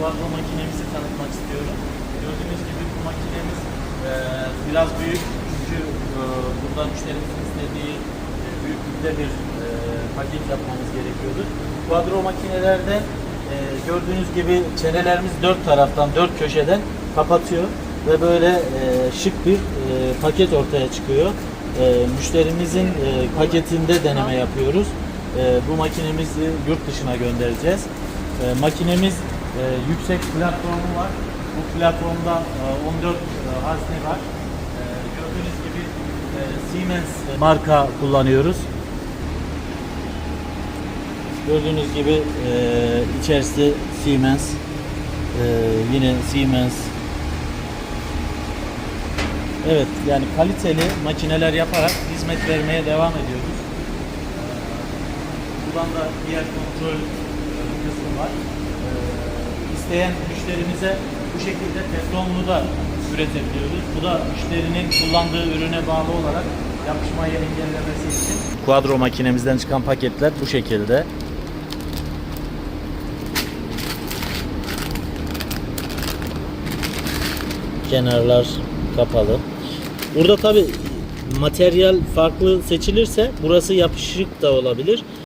Quadro makinemizi tanıtmak istiyorum. Gördüğünüz gibi bu makinemiz e, biraz büyük çünkü e, burada müşterimizin istediği e, büyüklükte bir e, paket yapmamız gerekiyordu. Quadro makinelerde e, gördüğünüz gibi çenelerimiz dört taraftan, dört köşeden kapatıyor ve böyle e, şık bir e, paket ortaya çıkıyor. E, müşterimizin e, paketinde deneme yapıyoruz. E, bu makinemizi yurt dışına göndereceğiz. E, makinemiz e, yüksek platformu var. Bu platformda e, 14 e, hazne var. E, gördüğünüz gibi e, Siemens marka kullanıyoruz. Gördüğünüz gibi e, içerisi Siemens. E, yine Siemens. Evet yani kaliteli makineler yaparak hizmet vermeye devam ediyoruz. E, buradan da diğer kontrol e, kısmı var. E, isteyen müşterimize bu şekilde teflonlu da üretebiliyoruz. Bu da müşterinin kullandığı ürüne bağlı olarak yapışmayı engellemesi için. Quadro makinemizden çıkan paketler bu şekilde. Kenarlar kapalı. Burada tabi materyal farklı seçilirse burası yapışık da olabilir.